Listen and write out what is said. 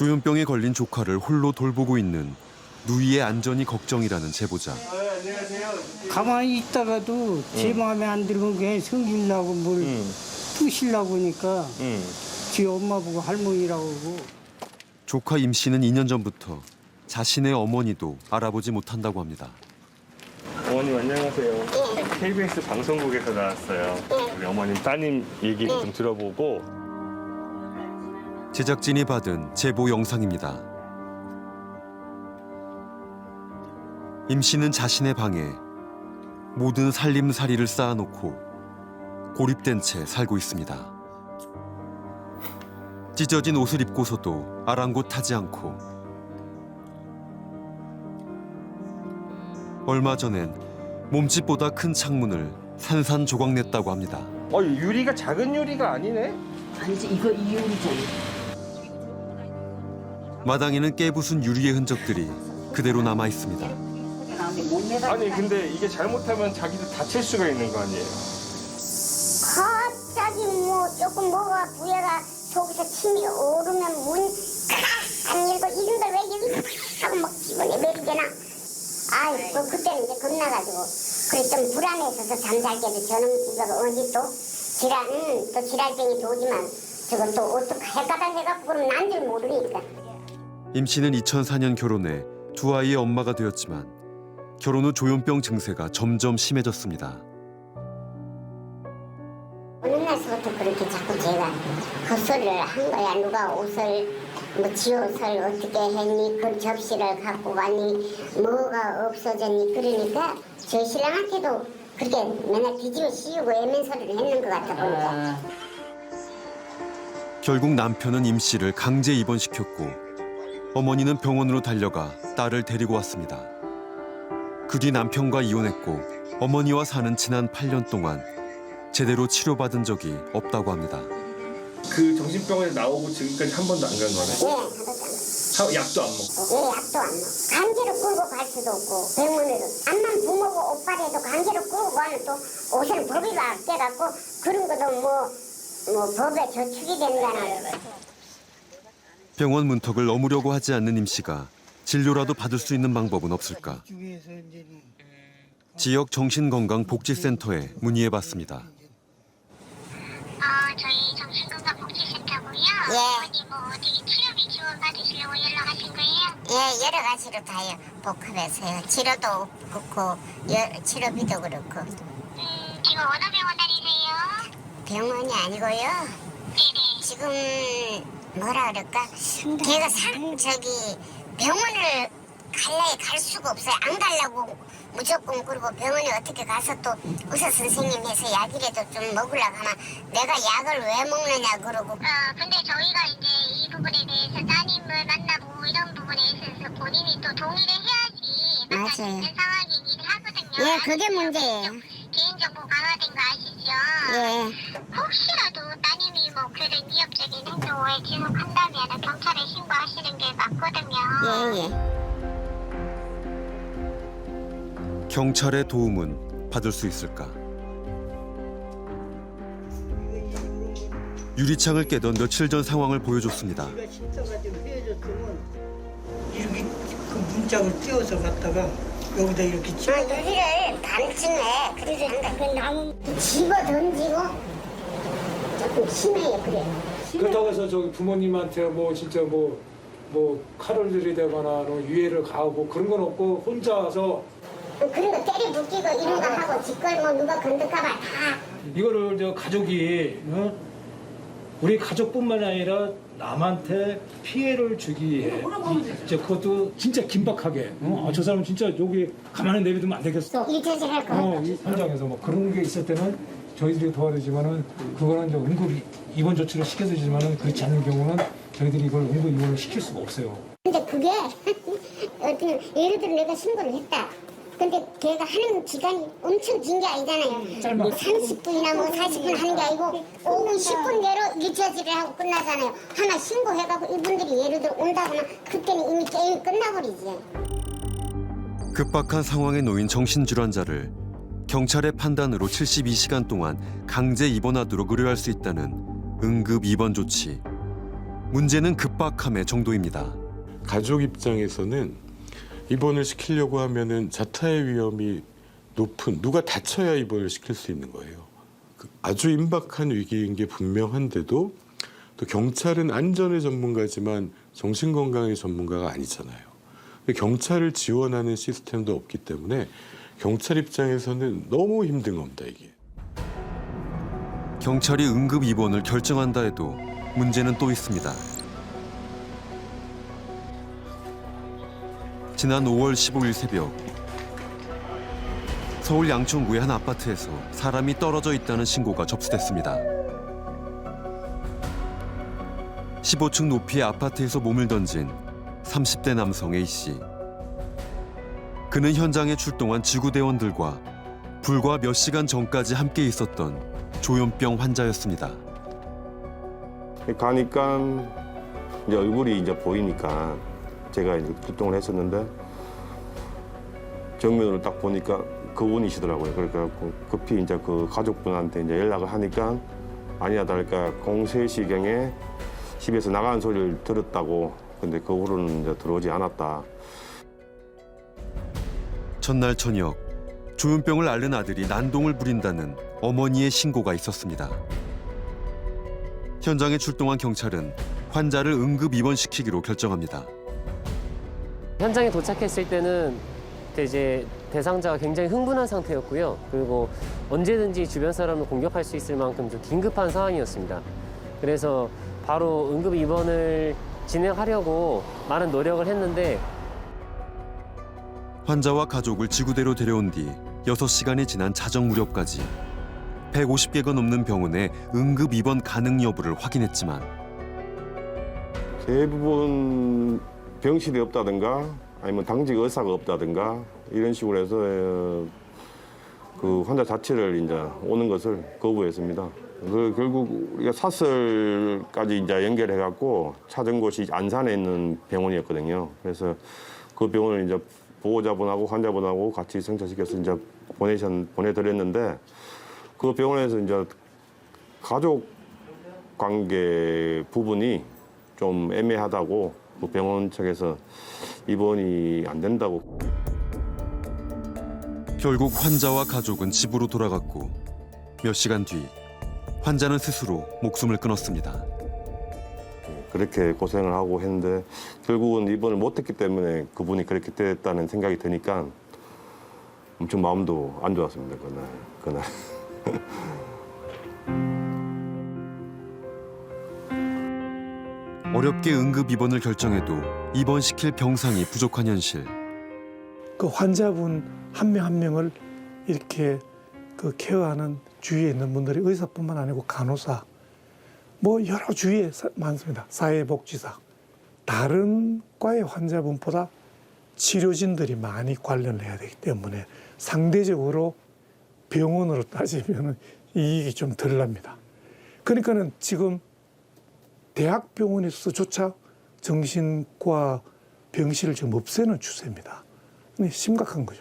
조현병에 걸린 조카를 홀로 돌보고 있는 누이의 안전이 걱정이라는 제보자. 가만히 있다가도 제 마음에 안 들면 그냥 성질나고 뭘 부시려고 하니까 지 엄마 보고 할머니라고 하고 조카 임 씨는 2년 전부터 자신의 어머니도 알아보지 못한다고 합니다. 어머님 안녕하세요. KBS 방송국에서 나왔어요. 우리 어머님 따님 얘기 좀 들어보고 제작진이 받은 제보 영상입니다. 임 씨는 자신의 방에 모든 살림살이를 쌓아놓고 고립된 채 살고 있습니다. 찢어진 옷을 입고서도 아랑곳하지 않고 얼마 전엔 몸집보다 큰 창문을 산산조각냈다고 합니다. 어 유리가 작은 유리가 아니네. 아니지 이거 이유리잖아. 마당에는 깨부순 유리의 흔적들이 그대로 남아 있습니다. 아니 근데 이게 잘못하면 자기도 다칠 수가 있는 거 아니에요? 갑자기 뭐 조금 뭐가 부여가 속에서 침이 오르면 문안 열고 이런들 왜 여기서 하고 막 집어내 매리잖아 아이고 그때는 이제 겁나가지고 그래 좀 불안해서 잠잘 때도 저놈 이거 어디 또 지랄 음, 또 지랄병이 도지만 저거 또 어떻게 헷가닥 해갖고 그럼 난줄 모르니까 임 씨는 2004년 결혼해 두 아이의 엄마가 되었지만 결혼 후 조현병 증세가 점점 심해졌습니다. 어느 날서부터 그렇게 자꾸 제가 헛소리를 한 거야. 누가 옷을 뭐 지옷을 어떻게 했니? 그 접시를 갖고 왔니? 뭐가 없어졌니? 그러니까 저 신랑한테도 그렇게 맨날 뒤집어 씌우고 애면 소리를 했는 것 같아 보니까. 결국 남편은 임 씨를 강제 입원시켰고 어머니는 병원으로 달려가 딸을 데리고 왔습니다. 그 뒤 남편과 이혼했고 어머니와 사는 지난 8년 동안 제대로 치료받은 적이 없다고 합니다. 그 정신병원에 나오고 지금까지 한 번도 안 간 거네. 예, 약도 안 먹고. 예, 약도 안 먹어. 강제로 끌고 갈 수도 없고 병원에도 암만 부모고 오빠래도 강제로 끌고 가면 또 옷을 법이 바뀌어갖고 그런 것도 뭐, 뭐 법에 저축이 된다는 병원 문턱을 넘으려고 하지 않는 임 씨가 진료라도 받을 수 있는 방법은 없을까? 지역 정신건강복지센터에 문의해봤습니다. 어, 저희 정신건강복지센터고요. 예. 어디 뭐 어디 치료비 지원 받으시려고 연락하신 거예요? 예, 여러 가지로 다요. 복합해서요. 치료도 그렇고, 여, 치료비도 그렇고. 음, 지금 어느 병원 다니세요? 병원이 아니고요. 네네. 지금 뭐라 그럴까? 걔가 상 저기 병원을 갈라에 갈 수가 없어요. 안 가려고 무조건 그러고 병원에 어떻게 가서 또 의사 선생님 해서 약이라도 좀 먹으려고 하면 내가 약을 왜 먹느냐 그러고 어, 근데 저희가 이제 이 부분에 대해서 따님을 만나고 이런 부분에 있어서 본인이 또 동의를 해야지 만날 수 맞아요. 있는 상황이긴 하거든요. 예, 그게 아시죠? 문제예요. 개인정보 강화된 거 아시죠? 예. 혹시라도 따님이 뭐 그런 위협적인 행동을 지속한다면 경찰에 신고하시는 게 맞거든요. 예, 예. 경찰의 도움은 받을 수 있을까? 유리창을 깨던 며칠 전 상황을 보여줬습니다. 네가 신사가 좀 헤어졌으면 이렇게 그 문짝을 띄워서 갖다가 여기다 이렇게 치 아, 유리를 반쯤에 그래서 한다. 그 나무 집어 던지고 조금 심해요, 그래. 그렇다고 해서 저기 부모님한테 뭐 진짜 뭐, 뭐 칼을 들이대거나 뭐 유해를 가하고 그런 건 없고 혼자서 그런 거 때려 붙이고 이런 거 하고 짓걸고 누가 건들까봐 다 이거를 저 가족이 어? 우리 가족뿐만 아니라 남한테 피해를 주기 위해 이- 이제 그것도 진짜 긴박하게 어? 아, 저 사람 진짜 여기 가만히 내비두면 안 되겠어 일처리할 거. 어, 이 현장에서 뭐 그런 게 있을 때는 저희들이 도와주지만은 그거는 이제 응급 이- 입원 조치를 시켜주지만은 그렇지 않은 경우는 저희들이 이걸 응급 입원을 시킬 수가 없어요. 근데 그게 어떤 예를 들어 내가 신고를 했다. 근데 걔가 하는 기간이 엄청 긴 게 아니잖아요. 뭐 30분이나 뭐 40분 하는 게 아니고 5분, 10분 내로 일처리를 하고 끝나잖아요. 하나 신고해가고 이분들이 예를 들어 온다거나 그때는 이미 게임이 끝나버리지. 급박한 상황에 놓인 정신질환자를 경찰의 판단으로 72시간 동안 강제 입원하도록 의뢰할 수 있다는 응급 입원 조치. 문제는 급박함의 정도입니다. 가족 입장에서는 입원을 시키려고 하면은 자타의 위험이 높은 누가 다쳐야 입원을 시킬 수 있는 거예요. 그 아주 임박한 위기인 게 분명한데도 또 경찰은 안전의 전문가지만 정신건강의 전문가가 아니잖아요. 경찰을 지원하는 시스템도 없기 때문에 경찰 입장에서는 너무 힘든 겁니다 이게. 경찰이 응급 입원을 결정한다 해도 문제는 또 있습니다. 지난 5월 15일 새벽 서울 양천구의 한 아파트에서 사람이 떨어져 있다는 신고가 접수됐습니다. 15층 높이의 아파트에서 몸을 던진 30대 남성 A 씨. 그는 현장에 출동한 지구대원들과 불과 몇 시간 전까지 함께 있었던 조현병 환자였습니다. 가니까 이제 얼굴이 이제 보이니까 제가 이제 출동을 했었는데 정면으로 딱 보니까 그분이시더라고요. 그러니까 그 급히 이제 그 가족분한테 이제 연락을 하니까 아니야 다를까 03시경에 집에서 나가는 소리를 들었다고 근데 그 후로는 이제 들어오지 않았다. 전날 저녁 조현병을 앓는 아들이 난동을 부린다는 어머니의 신고가 있었습니다. 현장에 출동한 경찰은 환자를 응급 입원시키기로 결정합니다. 현장에 도착했을 때는 그때 이제 대상자가 굉장히 흥분한 상태였고요. 그리고 언제든지 주변 사람을 공격할 수 있을 만큼 좀 긴급한 상황이었습니다. 그래서 바로 응급 입원을 진행하려고 많은 노력을 했는데 환자와 가족을 지구대로 데려온 뒤 6시간이 지난 자정 무렵까지 150개가 넘는 병원에 응급 입원 가능 여부를 확인했지만 대부분 병실이 없다든가 아니면 당직 의사가 없다든가 이런 식으로 해서 어, 그 환자 자체를 이제 오는 것을 거부했습니다. 그 결국 우리가 사설까지 이제 연결해 갖고 찾은 곳이 안산에 있는 병원이었거든요. 그래서 그 병원을 이제 보호자분하고 환자분하고 같이 승차시켜서 이제 보내셨 보내드렸는데 그 병원에서 이제 가족 관계 부분이 좀 애매하다고 그 병원 측에서 입원이 안 된다고 결국 환자와 가족은 집으로 돌아갔고 몇 시간 뒤 환자는 스스로 목숨을 끊었습니다. 그렇게 고생을 하고 했는데 결국은 입원을 못했기 때문에 그분이 그렇게 됐다는 생각이 드니까 엄청 마음도 안 좋았습니다 그날 그날. 어렵게 응급 입원을 결정해도 입원시킬 병상이 부족한 현실. 그 환자분 한 명 한 명을 이렇게 그 케어하는 주위에 있는 분들이 의사뿐만 아니고 간호사 뭐 여러 주위에 사- 많습니다. 사회복지사 다른 과의 환자분보다 치료진들이 많이 관련을 해야 되기 때문에 상대적으로 병원으로 따지면 이익이 좀 덜 납니다. 그러니까는 지금 대학병원에서조차 정신과 병실을 지금 없애는 추세입니다. 심각한 거죠.